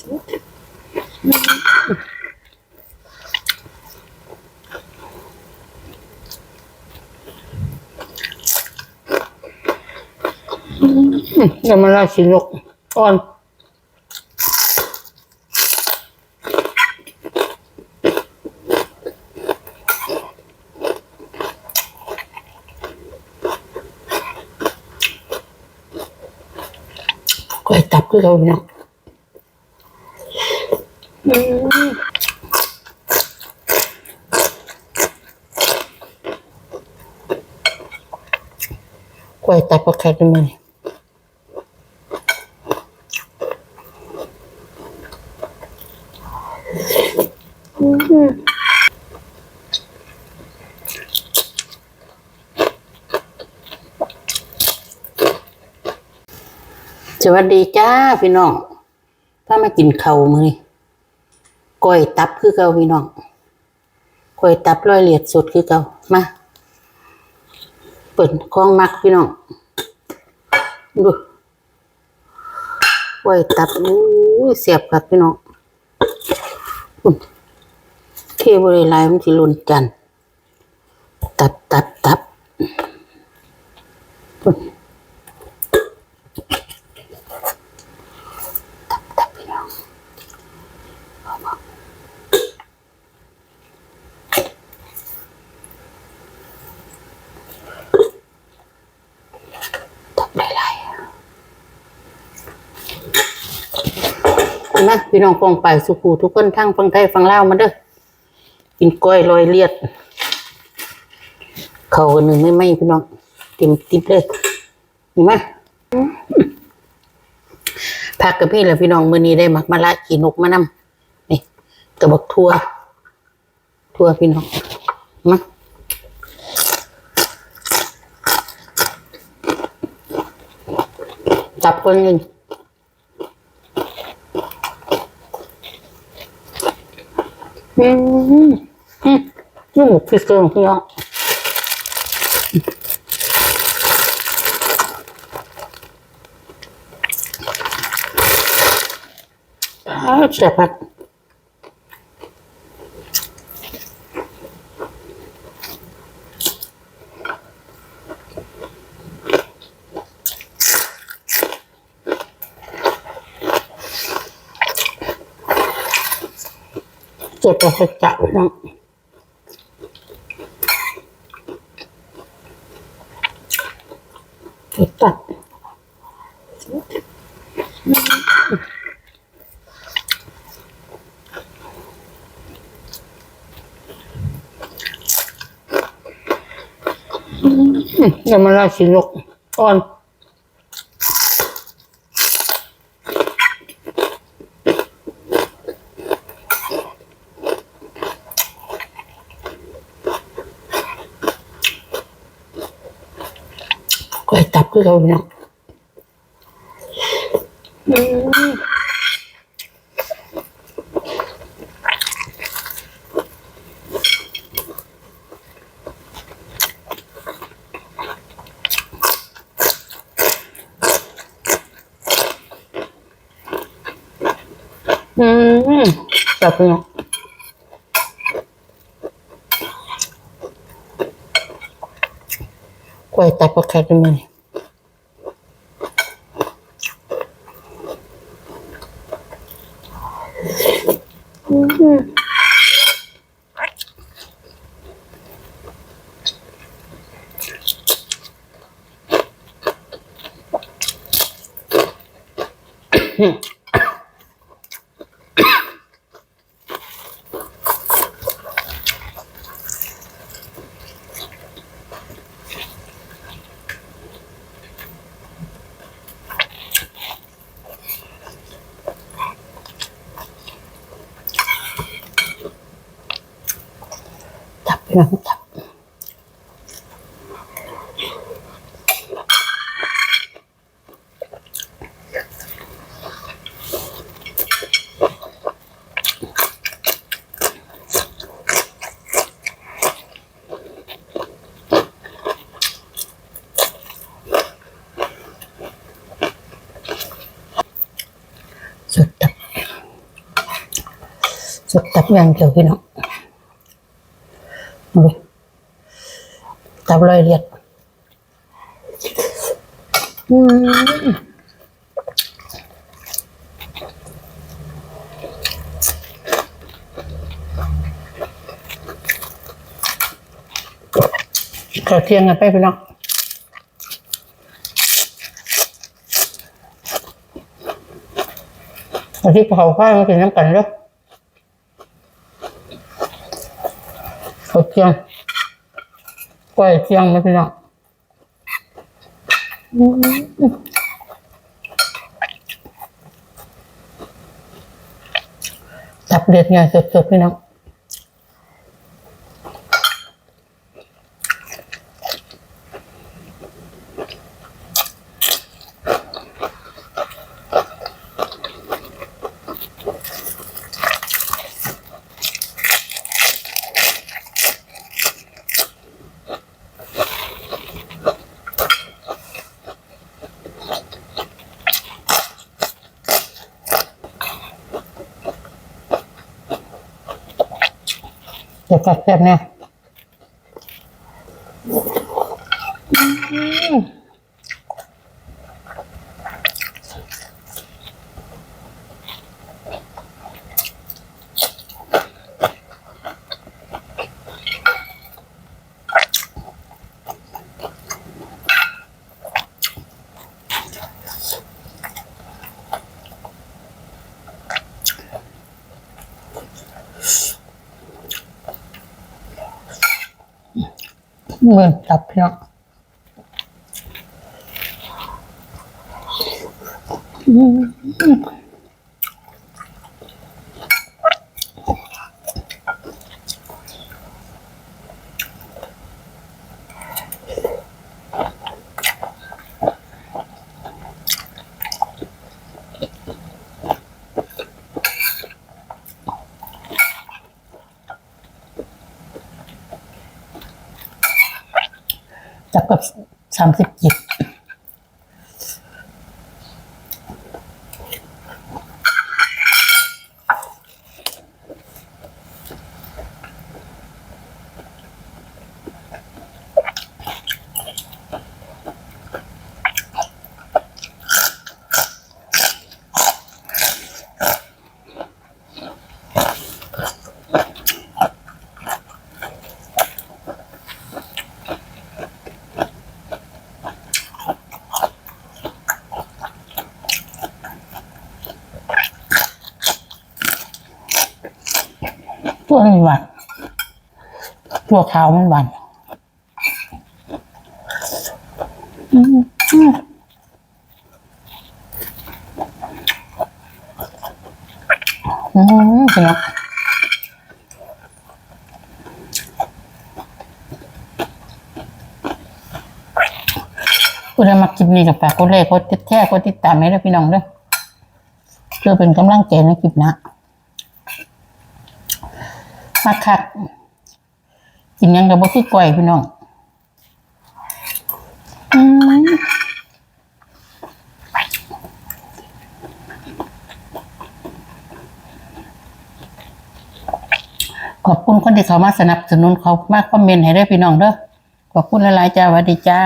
เดี๋ยวมาลาสินกก่อนก๋วยตับคือเราเนาะ ก๋วยตับก็แค่นี้มันสวัสดีจ้าพี่น้องถ้ามากินเข้ามือนี้ ก้อยตับคือเก่าพี่น้องก้อยตับร้อยเลียดสุดคือเก่ามาเปิดของมักพี่น้องดูก้อยตับอู้เสียบครับพี่น้องเคบริไลมันสิหลุนกัน ตับตับตับอุ่น ตับพี่น้องตับหลายๆอะเห็ นไหมพี่น้องปองไปสุขูทุกคนทั้งฟังไทยฟังลาวมาเด้อกินก้อยลอยเลียด เขากันหนึ่งไม่ไหมพี่น้องเต็มติบเลยเห็นไหมพักกับพี่แหละพี่น้องมื้อนี้ได้มักมะละขีนกมานำนี่กระบอกทั่วทั่วพี่น้องมาจับคนหนึ่ง อืมอืมนี่หมูพริกเกลือพี่น้องอ้าวแซ่บ เจ็บแต่จะพี่น้องเจ็บตัดอย่ามาลาสินกก่อน ก๋วยตับคือเราเนาะอืมจับเนาะ ก๋วยตับก็แค่นี้มันจับพี่น้ง จับสุดตับสดตับอย่าง เดียตับรอยเลียดอืมข้าวเที่ยงกันไปพี่น้องเอาที่เผาข้าวมากินน้ำกันเด้อ ข้าวเที่ยงกล้วยเที่ยงไหมพี่น้องตับเด็ดไงสดๆพี่น้อง เดี๋ยวกัด แซ่บเนี่ย เหมือนจับพี่น้องจับ กับสามสิบจิ บตันี้หวานตัวขาวมันหวานอืมอืมอืมพี่น้องกูได้มากินนี่กับฝากกดไลค์กดติดแท้กดติดตามให้ด้วยพี่น้องด้วยเพื่อเป็นกำลังใจในคลิปนะ มาคักกินยังกับบ่คือก่อยพี่น้องอืมขอบคุณคนที่เขามาสนับสนุนเขามากคอมเมนต์ให้ด้วยพี่น้องเด้อขอบคุณหลายๆจ้าสวัสดีจ้า